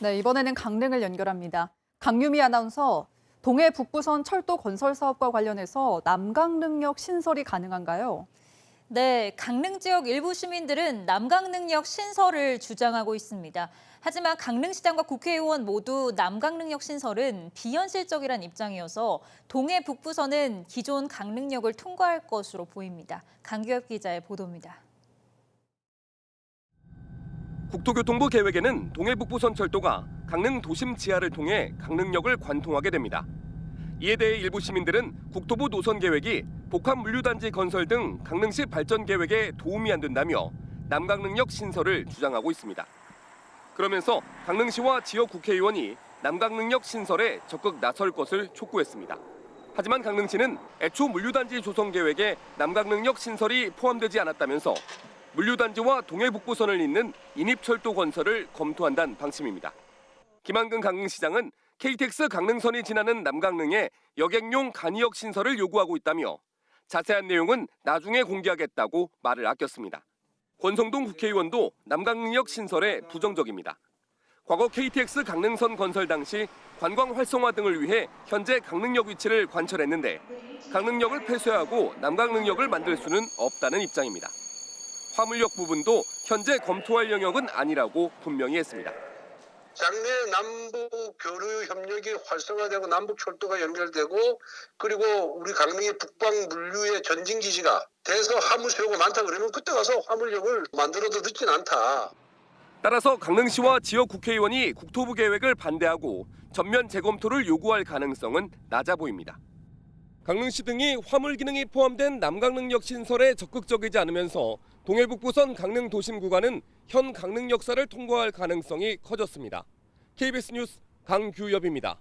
네, 이번에는 강릉을 연결합니다. 강유미 아나운서, 동해 북부선 철도 건설 사업과 관련해서 남강능력 신설이 가능한가요? 네, 강릉 지역 일부 시민들은 남강능력 신설을 주장하고 있습니다. 하지만 강릉시장과 국회의원 모두 남강능력 신설은 비현실적이란 입장이어서 동해 북부선은 기존 강릉역을 통과할 것으로 보입니다. 강규엽 기자의 보도입니다. 국토교통부 계획에는 동해북부선 철도가 강릉 도심 지하를 통해 강릉역을 관통하게 됩니다. 이에 대해 일부 시민들은 국토부 노선 계획이 복합 물류단지 건설 등 강릉시 발전 계획에 도움이 안 된다며 남강릉역 신설을 주장하고 있습니다. 그러면서 강릉시와 지역 국회의원이 남강릉역 신설에 적극 나설 것을 촉구했습니다. 하지만 강릉시는 애초 물류단지 조성 계획에 남강릉역 신설이 포함되지 않았다면서 물류단지와 동해북부선을 잇는 인입철도 건설을 검토한다는 방침입니다. 김한근 강릉시장은 KTX 강릉선이 지나는 남강릉에 여객용 간이역 신설을 요구하고 있다며 자세한 내용은 나중에 공개하겠다고 말을 아꼈습니다. 권성동 국회의원도 남강릉역 신설에 부정적입니다. 과거 KTX 강릉선 건설 당시 관광 활성화 등을 위해 현재 강릉역 위치를 관철했는데 강릉역을 폐쇄하고 남강릉역을 만들 수는 없다는 입장입니다. 화물역 부분도 현재 검토할 영역은 아니라고 분명히 했습니다. 장래 남북 교류 협력이 활성화되고 남북 철도가 연결되고 그리고 우리 강릉의 북방 물류의 전진 기지가 돼서 화물 수요가 많다 그러면 그때 가서 화물역을 만들어도 늦진 않다. 따라서 강릉시와 지역 국회의원이 국토부 계획을 반대하고 전면 재검토를 요구할 가능성은 낮아 보입니다. 강릉시 등이 화물 기능이 포함된 남강릉역 신설에 적극적이지 않으면서 동해북부선 강릉 도심 구간은 현 강릉 역사를 통과할 가능성이 커졌습니다. KBS 뉴스 강규엽입니다.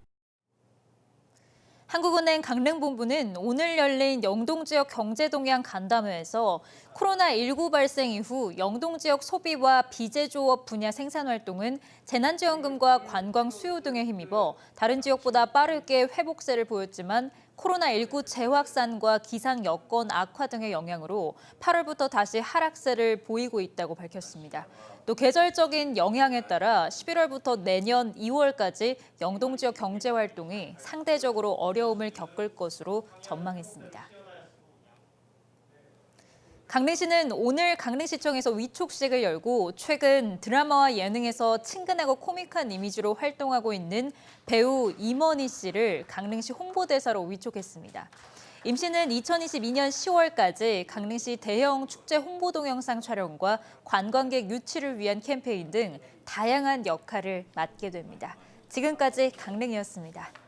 한국은행 강릉본부는 오늘 열린 영동 지역 경제동향 간담회에서 코로나19 발생 이후 영동 지역 소비와 비제조업 분야 생산 활동은 재난지원금과 관광 수요 등에 힘입어 다른 지역보다 빠르게 회복세를 보였지만 코로나19 재확산과 기상 여건 악화 등의 영향으로 8월부터 다시 하락세를 보이고 있다고 밝혔습니다. 또 계절적인 영향에 따라 11월부터 내년 2월까지 영동 지역 경제 활동이 상대적으로 어려움을 겪을 것으로 전망했습니다. 강릉시는 오늘 강릉시청에서 위촉식을 열고 최근 드라마와 예능에서 친근하고 코믹한 이미지로 활동하고 있는 배우 임원희 씨를 강릉시 홍보대사로 위촉했습니다. 임 씨는 2022년 10월까지 강릉시 대형 축제 홍보 동영상 촬영과 관광객 유치를 위한 캠페인 등 다양한 역할을 맡게 됩니다. 지금까지 강릉이었습니다.